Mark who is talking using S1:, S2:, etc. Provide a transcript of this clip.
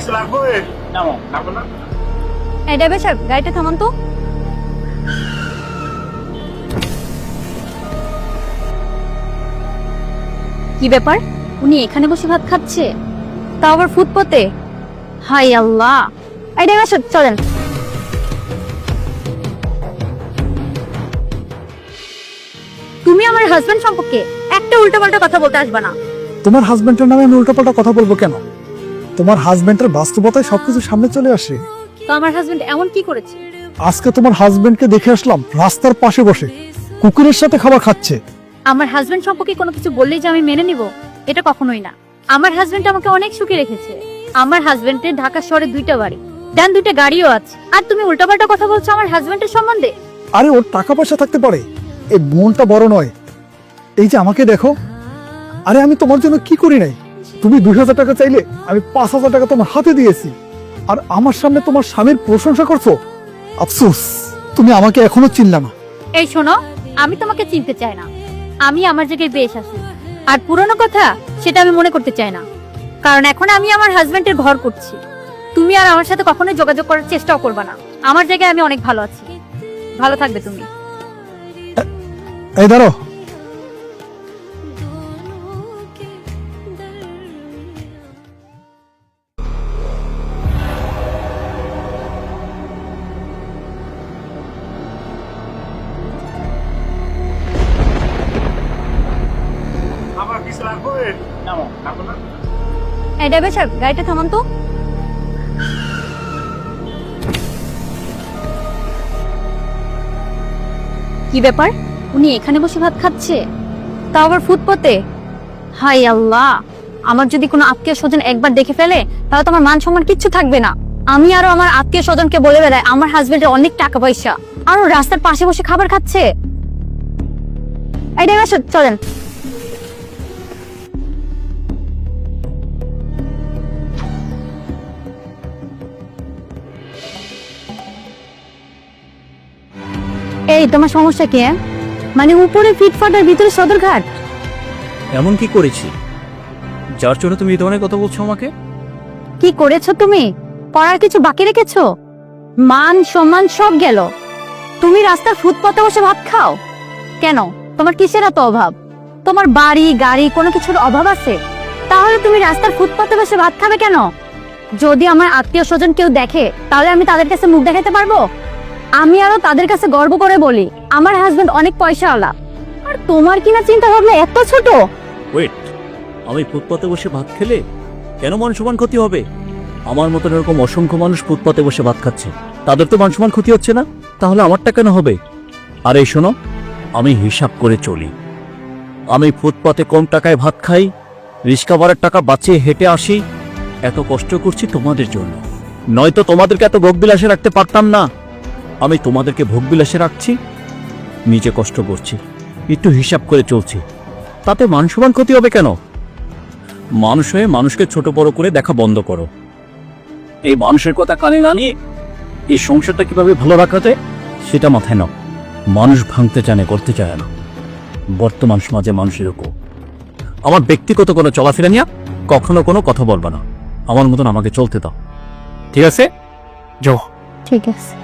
S1: কিছু লাগবে?
S2: নামো।
S1: লাগবে না?
S3: এই ড্রাইভার সাহেব গাড়িটা থামান তো। কি ব্যাপার? উনি এখানে বসে ভাত খাচ্ছে? তাও আবার ফুটপথে হাই আল্লাহ। এই ড্রাইভার সাহেব চলেন। তুমি আমার হাজবেন্ড সম্পর্কে একটা উল্টাপাল্টা কথা বলতে আসবে না।
S4: তোমার হাজবেন্ডের নামে আমি উল্টোপাল্টা কথা বলব কেন? তোমার হাজবেন্ডের বাস্তবতায় সবকিছু সামনে চলে আসে।
S3: তো আমার হাজবেন্ড এমন কি করেছে?
S4: আজকে তোমার হাজবেন্ডকে দেখে আসলাম রাস্তার পাশে বসে কুকুরের সাথে খাবার খাচ্ছে।
S3: আমার হাজবেন্ড সম্পর্কে কোনো কিছু বললেই যে আমি মেনে নিব এটা কখনোই না। আমার হাজবেন্ড আমাকে অনেক সুখে রেখেছে। আমার হাজবেন্ডের ঢাকা শহরে দুইটা বাড়ি দেন দুইটা গাড়িও আছে। আর তুমি উল্টাপাল্টা কথা বলছো আমার হাজবেন্ডের সম্বন্ধে?
S4: আরে ওর টাকা পয়সা থাকতে পারে এই মনটা বড় নয়। এই যে আমাকে দেখো আরে আমি তোমার জন্য কি করি নাই? তুমি দুই হাজার টাকা চাইলে আমি পাঁচ হাজার টাকা তোমার হাতে দিয়েছি। আর আমার সামনে তোমার স্বামীর প্রশংসা করছ? আফসোস তুমি আমাকে এখনও চিনলে না।
S3: এই শোনো আমি তোমাকে চিনতে চাই না। আমি আমার জায়গায় বেশ আছি। আর পুরনো কথা সেটা আমি মনে করতে চাই না। কারণ এখন আমি আমার হাজবেন্ডের ঘর করছি। তুমি আর আমার সাথে কখনোই যোগাযোগ করার চেষ্টাও করবে না। আমার জায়গায় আমি অনেক ভালো আছি। ভালো থাকবে তুমি।
S4: এই দাঁড়ো
S3: গাড়িটা থামান তো। কি ব্যাপার? উনি এখানে বসে ভাত খাচ্ছে? আবার ফুটপথে হাই আল্লাহ! আমার যদি কোনো আত্মীয় স্বজন একবার দেখে ফেলে, তাহলে তো আমার মান সম্মান কিচ্ছু থাকবে না। আমি আরও আমার আত্মীয় স্বজনকে বলে বেড়াই, আমার হাজবেন্ডের অনেক টাকা পয়সা। আরও রাস্তার পাশে বসে খাবার খাচ্ছে। ড্রাইভার চলেন। এই তোমার সমস্যা কি হ্যাঁ? মানে উপরে ফিটফাট আর ভিতরে সদরঘাট?
S2: এমন কি করেছি? যার জন্য তুমি এই ধরনের কথা বলছো আমাকে?
S3: কি করেছ তুমি? করার কিছু বাকি রেখেছো? মান সম্মান সব গেল। তুমি রাস্তার ফুটপাতে বসে ভাত খাও? কেন? তোমার কিসের এত অভাব? তোমার বাড়ি গাড়ি কোনো কিছুর অভাব আছে? তাহলে তুমি রাস্তার ফুটপাতে বসে ভাত খাবে কেন? যদি আমার আত্মীয় স্বজন কেউ দেখে তাহলে আমি তাদের কাছে মুখ দেখাতে পারব? আমি আরও তাদের কাছে গর্ব করে বলি, আমার হাজবেন্ড অনেক পয়সাওয়ালা। আর তোমার কিনা চিন্তা ভাবনা এত ছোট?
S2: ওয়েট আমি ফুটপাতে বসে ভাত খেলে কেন মান সমান ক্ষতি হবে? আমার মতন এরকম অসংখ্য মানুষ ফুটপাতে বসে ভাত খাচ্ছে। তাদের তো মান সমান ক্ষতি হচ্ছে না? তাহলে আমারটা কেন হবে? আর এই শোনো, আমি হিসাব করে চলি। আমি ফুটপাতে কম টাকায় ভাত খাই রিক্সা ভাড়ার টাকা বাঁচিয়ে হেঁটে আসি, এত কষ্ট করছি তোমাদের জন্য। নয়তো তোমাদেরকে এত ভোগবিলাসে রাখতে পারতাম না। আমি তোমাদেরকে ভোগবিলাসে রাখছি, নিজে কষ্ট করছি, একটু হিসাব করে চলছি। তাতে মান সমান ক্ষতি হবে কেন? মানুষ হয়ে মানুষকে ছোট বড় করে দেখা বন্ধ করো। এই মানুষের কথা কানে না নিয়ে এই সংসারটা কীভাবে ভালো রাখা যায়, সেটা মাথায় নাও। মানুষ ভাঙতে জানে করতে চায় না। বর্তমান সমাজে মানুষের এরকম। আমার ব্যক্তিগত কোনো চলাফেরা নিয়ে কখনো কোনো কথা বলবা না। আমার মতন আমাকে চলতে দাও। ঠিক আছে? যাও।
S3: ঠিক আছে।